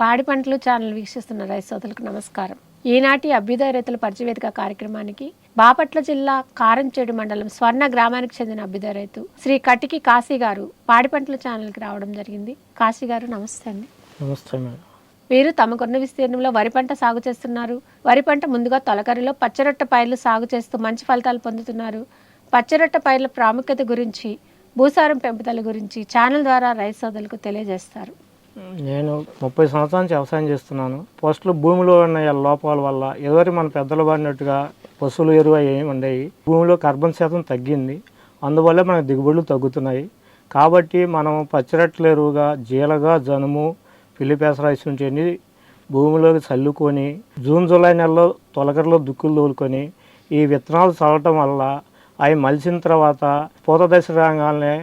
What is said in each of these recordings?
పాడి పంటలు ఛానల్ వీక్షిస్తున్న రైతు సోదరులకు నమస్కారం. ఈనాటి అభ్యుదయ రైతుల పరిచయవేదిక కార్యక్రమానికి బాపట్ల జిల్లా కారంచేడు మండలం స్వర్ణ గ్రామానికి చెందిన అభ్యుదయ రైతు శ్రీ కటికి కాశీ గారు పాడి పంటల ఛానల్కి రావడం జరిగింది. కాశీ గారు నమస్తే అండి. నమస్తే వీరు తమకున్న విస్తీర్ణంలో వరి పంట సాగు చేస్తున్నారు. వరి పంట ముందుగా తొలకరిలో పచ్చరొట్ట పైర్లు సాగు చేస్తూ మంచి ఫలితాలు పొందుతున్నారు. పచ్చరొట్ట పైర్ల ప్రాముఖ్యత గురించి భూసారం పెంపుదల గురించి ఛానల్ ద్వారా రైతు సోదరులకు తెలియజేస్తారు. నేను ముప్పై సంవత్సరాల నుంచి వ్యవసాయం చేస్తున్నాను. పోస్టులు భూమిలో ఉన్న లోపాల వల్ల ఎవరి మన పెద్దలు పడినట్టుగా పశువులు ఎరువు ఏమి ఉండేవి. భూమిలో కార్బన్ శాతం తగ్గింది. అందువల్ల మనకు దిగుబడులు తగ్గుతున్నాయి. కాబట్టి మనం పచ్చిరట్ల ఎరువుగా జీలగా జనుము పిల్లిపేసరాయిస్ ఉంచేది భూమిలోకి చల్లుకొని జూన్ జూలై నెలలో తొలకరలో దుక్కులు తోలుకొని ఈ విత్తనాలు చల్లటం వల్ల అవి మలిసిన తర్వాత పూత దశ రాగానే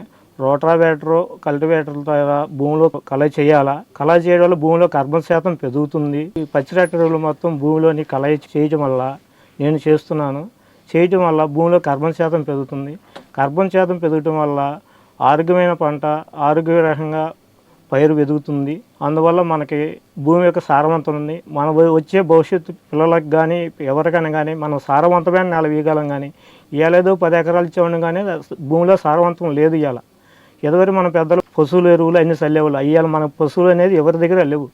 రోటావేటరు కల్టివేటర్ ద్వారా భూమిలో కళ చేయాలా? కళ చేయడం వల్ల భూమిలో కార్బన్ శాతం పెరుగుతుంది. ఈ పచ్చిరట్టెరువులు మొత్తం భూమిలోని కళ చేయటం వల్ల నేను చేస్తున్నాను. చేయటం వల్ల భూమిలో కార్బన్ శాతం పెరుగుతుంది. కార్బన్ శాతం పెరగటం వల్ల ఆరోగ్యమైన పంట ఆరోగ్యకరంగా పైరు ఎదుగుతుంది అందువల్ల మనకి భూమి యొక్క సారవంతం ఉంది. మన వచ్చే భవిష్యత్తు పిల్లలకు కానీ ఎవరికైనా కానీ మనం సారవంతమైన నెల వేయగలం కానీ ఇవ్వలేదు పది ఎకరాలు ఇచ్చేవాడిని కానీ భూమిలో సారవంతం లేదు ఇవాళ ఎదవరి మన పెద్దలు పశువుల ఎరువులు అన్ని చల్లేవాళ్ళు. అయ్యాలి మన పశువులు అనేది ఎవరి దగ్గర లేవు.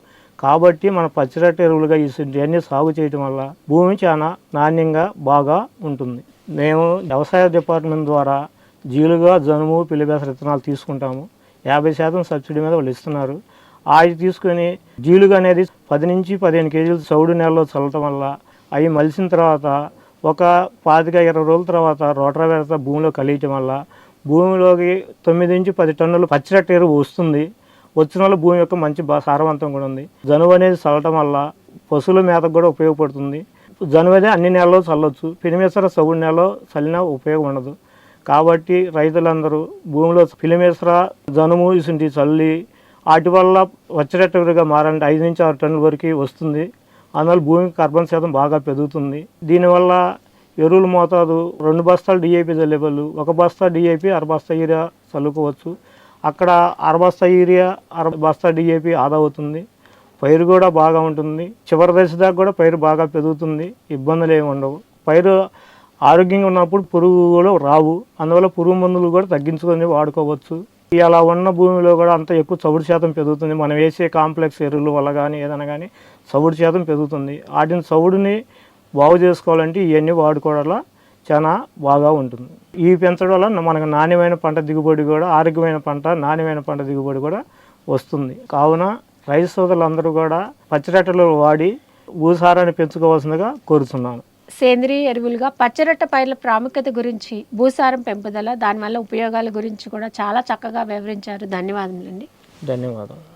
కాబట్టి మన పచ్చిరట్ట ఎరువులుగా ఇవన్నీ సాగు చేయటం వల్ల భూమి చాలా నాణ్యంగా బాగా ఉంటుంది. మేము వ్యవసాయ డిపార్ట్మెంట్ ద్వారా జీలుగా జనుము పిల్లిబేసర విత్తనాలు తీసుకుంటాము. యాభై శాతం సబ్సిడీ మీద వాళ్ళు ఇస్తున్నారు. అవి తీసుకొని జీలుగా అనేది పది నుంచి పదిహేను కేజీలు చౌడు నెలలో చల్లటం వల్ల అవి మలిసిన తర్వాత ఒక పాతిక ఇరవై రోజుల తర్వాత రోటరా వేత భూమిలో కలియటం వల్ల భూమిలోకి తొమ్మిది నుంచి పది టన్నులు పచ్చిరట్ట ఎరువు వస్తుంది. వచ్చిన వల్ల భూమి యొక్క మంచి సారవంతం కూడా ఉంది. జనువు అనేది చల్లటం వల్ల పశువుల మేతకు కూడా ఉపయోగపడుతుంది. జనువు అనేది అన్ని నెలల్లో చల్లొచ్చు. పినిమేసర సగుడు నెలలో చల్లినా ఉపయోగం ఉండదు. కాబట్టి రైతులందరూ భూమిలో పిలిమేసర జనుము ఇసుంటి చల్లి వాటి వల్ల వచ్చేటట్టుగా మారంటే ఐదు నుంచి ఆరు టన్నుల వరకు వస్తుంది. అందువల్ల భూమికి కార్బన్ శాతం బాగా పెరుగుతుంది. దీనివల్ల ఎరువుల మోతాదు రెండు బస్తాలు డిఏపి చల్లేవాళ్ళు ఒక బస్తా డిఏపి అర బస్తా యూరియా చల్లుకోవచ్చు. అక్కడ అర బస్తా యూరియా అర బస్తా డిఏపి ఆదా అవుతుంది. పైరు కూడా బాగా ఉంటుంది. చివరి దశ దాకా కూడా పైరు బాగా పెరుగుతుంది. ఇబ్బందులు ఏమి ఉండవు. పైరు ఆరోగ్యంగా ఉన్నప్పుడు పురుగు కూడా రావు. అందువల్ల పురుగు మందులు కూడా తగ్గించుకొని వాడుకోవచ్చు. అలా ఉన్న భూమిలో కూడా అంత ఎక్కువ చవుడు శాతం పెరుగుతుంది. మనం వేసే కాంప్లెక్స్ ఎరువుల వల్ల కానీ ఏదైనా కానీ చవుడు శాతం పెరుగుతుంది. వాటిని చవుడుని బాగు చేసుకోవాలంటే ఇవన్నీ వాడుకోవడం చాలా బాగా ఉంటుంది. ఈ పెంచడం వల్ల మనకు నాణ్యమైన పంట దిగుబడి కూడా ఆరోగ్యమైన పంట నాణ్యమైన పంట దిగుబడి కూడా వస్తుంది. కావున రైతు సోదరులందరూ కూడా పచ్చిరట్టలు వాడి భూసారాన్ని పెంచుకోవాల్సిందిగా కోరుతున్నాను. సేంద్రియ ఎరువులుగా పచ్చరొట్ట పైర్ల ప్రాముఖ్యత గురించి భూసారం పెంపుదల దానివల్ల ఉపయోగాల గురించి కూడా చాలా చక్కగా వివరించారు. ధన్యవాదములండి. ధన్యవాదాలు.